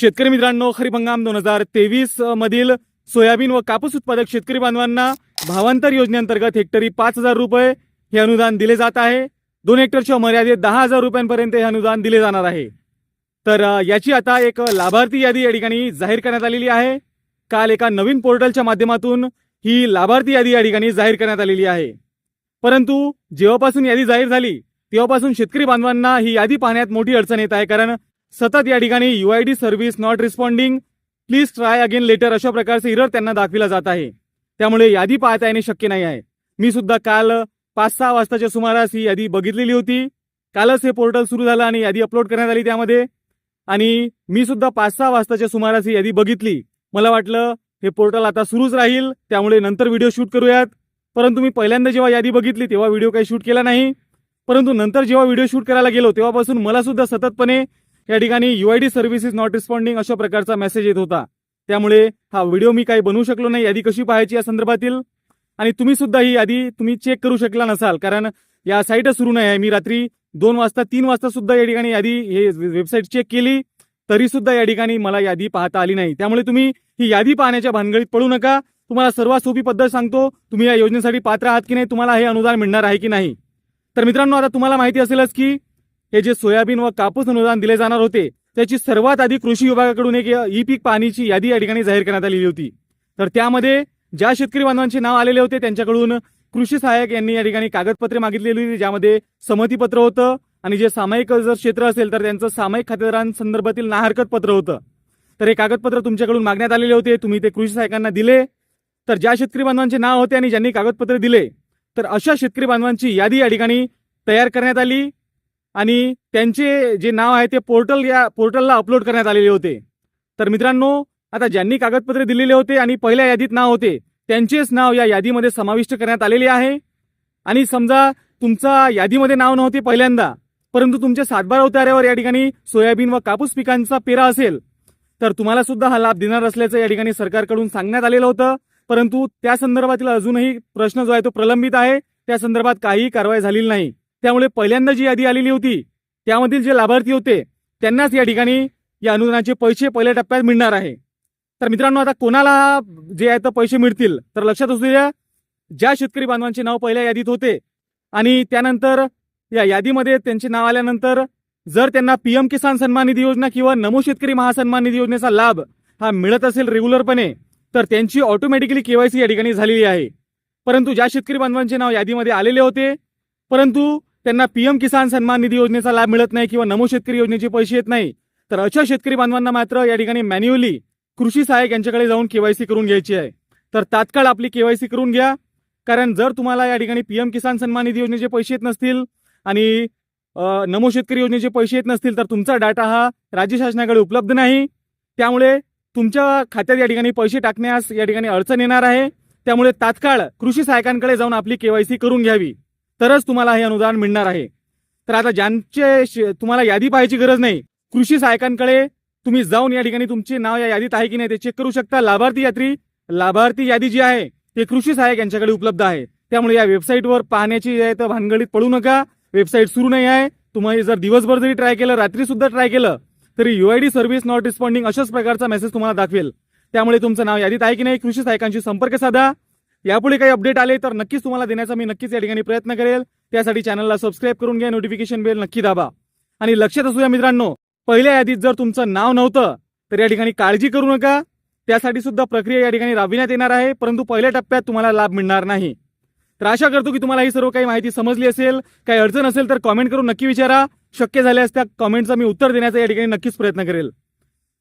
शेतकरी मित्रांनो खरीप हंगाम दोन हजार तेवीस मधील सोयाबीन व कापूस उत्पादक शेतकरी बांधवांना भावांतर योजनेअंतर्गत हेक्टरी पाच हजार रुपये हे अनुदान दिले जात आहे. दोन हेक्टरच्या मर्यादेत दहा हजार रुपयांपर्यंत हे अनुदान दिले जाणार आहे. तर याची आता एक लाभार्थी यादी या ठिकाणी जाहीर करण्यात आलेली आहे. काल एका नवीन पोर्टलच्या माध्यमातून ही लाभार्थी यादी या ठिकाणी जाहीर करण्यात आलेली आहे. परंतु जेव्हापासून यादी जाहीर झाली तेव्हापासून शेतकरी बांधवांना ही यादी पाहण्यात मोठी अडचण येत आहे. कारण सतत या ठिकाणी U I D service not responding please try again later अशा प्रकारचे इरर त्यांना दाखविला जात आहे. त्यामुळे यादी पाहता येणे शक्य नाही आहे. मी सुद्धा काल पाच सहा वाजताच्या सुमारास ही यादी बघितलेली होती. कालच हे पोर्टल सुरू झालं आणि यादी अपलोड करण्यात आली त्यामध्ये. आणि मी सुद्धा पाच सहा वाजताच्या सुमारास ही यादी बघितली. मला वाटलं हे पोर्टल आता सुरूच राहील. त्यामुळे नंतर व्हिडिओ शूट करूयात. परंतु मी पहिल्यांदा जेव्हा यादी बघितली तेव्हा व्हिडिओ काही शूट केला नाही. परंतु नंतर जेव्हा व्हिडिओ शूट करायला गेलो तेव्हापासून मला सुद्धा सततपणे या ठिकाणी UID I D not responding अशा प्रकारचा मेसेज येत होता. त्यामुळे हा व्हिडिओ मी काही बनवू शकलो नाही यादी कशी पाहायची या संदर्भातील? आणि तुम्ही सुद्धा ही यादी तुम्ही चेक करू शकला नसाल कारण या साईटच सुरू नाही आहे. मी रात्री दोन वाजता तीन वाजता सुद्धा या ठिकाणी यादी हे वेबसाईट चेक केली तरी सुद्धा या ठिकाणी मला यादी पाहता आली नाही. त्यामुळे तुम्ही ही यादी पाहण्याच्या भानगडीत पडू नका. तुम्हाला सर्वात सोपी पद्धत सांगतो तुम्ही या योजनेसाठी पात्र आहात की नाही तुम्हाला हे अनुदान मिळणार आहे की नाही? तर मित्रांनो आता तुम्हाला माहिती असेलच की हे जे सोयाबीन व कापूस अनुदान दिले जाणार होते त्याची सर्वात आधी कृषी विभागाकडून एक ई पीक पाहणीची यादी या ठिकाणी जाहीर करण्यात आलेली होती. तर त्यामध्ये ज्या शेतकरी बांधवांचे नाव आलेले होते त्यांच्याकडून कृषी सहाय्यक यांनी या ठिकाणी कागदपत्रे मागितलेली होती ज्यामध्ये संमतीपत्र होतं आणि जे सामायिक जर क्षेत्र असेल तर त्यांचं सामायिक खातेदारांसंदर्भातील ना हरकत पत्र होतं. तर हे कागदपत्र तुमच्याकडून मागण्यात आलेले होते तुम्ही ते कृषी सहाय्यकांना दिले. तर ज्या शेतकरी बांधवांचे नाव होते आणि ज्यांनी कागदपत्रे दिले तर अशा शेतकरी बांधवांची यादी या ठिकाणी तयार करण्यात आली. आणि त्यांचे जे नाव आहे ते पोर्टल या पोर्टलला अपलोड करण्यात आलेले होते. तर मित्रांनो आता ज्यांनी कागदपत्रे दिलेले होते आणि पहिल्या यादीत नाव होते त्यांचेच नाव या यादीमध्ये समाविष्ट करण्यात आलेले आहे. आणि समजा तुमचा यादीमध्ये नाव नव्हते पहिल्यांदा परंतु तुमच्या सातबारा उतार्यावर या ठिकाणी सोयाबीन व कापूस पिकांचा पेरा असेल तर तुम्हाला सुद्धा हा लाभ देणार असल्याचं या ठिकाणी सरकारकडून सांगण्यात आलेलं होतं. परंतु त्या संदर्भातील अजूनही प्रश्न जो आहे तो प्रलंबित आहे. त्या संदर्भात काहीही कारवाई झालेली नाही. त्यामुळे पहिल्यांदा जी यादी आलेली होती त्यामधील जे लाभार्थी होते त्यांनाच या ठिकाणी या अनुदानाचे पैसे पहिल्या टप्प्यात मिळणार आहे. तर मित्रांनो आता कोणाला जे आहे तर पैसे मिळतील तर लक्षात असू द्या ज्या शेतकरी बांधवांचे नाव पहिल्या यादीत होते आणि त्यानंतर या यादीमध्ये त्यांचे नाव आल्यानंतर जर त्यांना पीएम किसान सन्मान निधी योजना किंवा नमो शेतकरी महासन्मान निधी योजनेचा लाभ हा मिळत असेल रेग्युलरपणे तर त्यांची ऑटोमॅटिकली केवायसी या ठिकाणी झालेली आहे. परंतु ज्या शेतकरी बांधवांचे नाव यादीमध्ये आलेले होते परंतु त्यांना पीएम किसान सन्मान निधी योजनेचा लाभ मिळत नाही किंवा नमो शेतकरी योजनेचे पैसे येत नाही तर अशा शेतकरी बांधवांना मात्र या ठिकाणी मॅन्युअली कृषी सहाय्यक यांच्याकडे जाऊन केवायसी करून घ्यायची आहे. तर तात्काळ आपली केवायसी करून घ्या कारण जर तुम्हाला या ठिकाणी पीएम किसान सन्मान निधी योजनेचे पैसे येत नसतील आणि नमो शेतकरी योजनेचे पैसे येत नसतील तर तुमचा डाटा हा राज्य शासनाकडे उपलब्ध नाही. त्यामुळे तुमच्या खात्यात या ठिकाणी पैसे टाकण्यास या ठिकाणी अडचण येणार आहे. त्यामुळे तात्काळ कृषी सहायकांकडे जाऊन आपली केवायसी करून घ्यावी. तरच तुम्हाला हे अनुदान मिळणार आहे. तर आता ज्यांचे तुम्हाला यादी पाहायची गरज नाही कृषी सहायकांकडे तुम्ही जाऊन या ठिकाणी तुमचे नाव या यादीत आहे की नाही ते चेक करू शकता. लाभार्थी यात्री लाभार्थी यादी जी आहे ते कृषी सहाय्यक यांच्याकडे उपलब्ध आहे. त्यामुळे या वेबसाईटवर पाहण्याची आहे तर भानगडीत पडू नका. वेबसाईट सुरू नाही आहे. तुम्हाला जर दिवसभर जरी ट्राय केलं रात्री सुद्धा ट्राय केलं तरी युआयडी सर्व्हिस नॉट रिस्पॉन्डिंग अशाच प्रकारचा मेसेज तुम्हाला दाखवेल. त्यामुळे तुमचं नाव यादीत आहे की नाही कृषी सहायकांशी संपर्क साधा. यापुढे काही अपडेट आले तर नक्कीच तुम्हाला देण्याचा मी नक्कीच या ठिकाणी प्रयत्न करेल. त्यासाठी चॅनलला सबस्क्राईब करून घ्या नोटिफिकेशन बेल नक्की दाबा. आणि लक्षात असू द्या मित्रांनो पहिल्या यादीत जर तुमचं नाव नव्हतं तर या ठिकाणी काळजी करू नका. त्यासाठी सुद्धा प्रक्रिया या ठिकाणी राबविण्यात येणार आहे परंतु पहिल्या टप्प्यात तुम्हाला लाभ मिळणार नाही. तर आशा करतो की तुम्हाला ही सर्व काही माहिती समजली असेल. काही अडचण असेल तर कॉमेंट करून नक्की विचारा. शक्य झाल्यास त्या कॉमेंटचं मी उत्तर देण्याचा या ठिकाणी नक्कीच प्रयत्न करेल.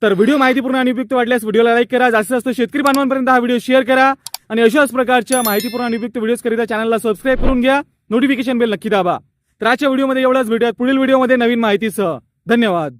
तर व्हिडिओ माहितीपूर्ण आणि उपयुक्त वाटल्यास व्हिडिओला लाईक करा. जास्तीत जास्त शेतकरी बांधवांपर्यंत हा व्हिडिओ शेअर करा. आणि अशाच प्रकारच्या माहितीपूर्ण आणि उपयुक्त व्हिडिओज करिता चॅनलला सबस्क्राईब करून घ्या. नोटिफिकेशन बेल नक्की दाबा. तर आजच्या व्हिडिओमध्ये एवढाच. भेटूयात पुढील व्हिडिओमध्ये नवीन माहितीसह. धन्यवाद.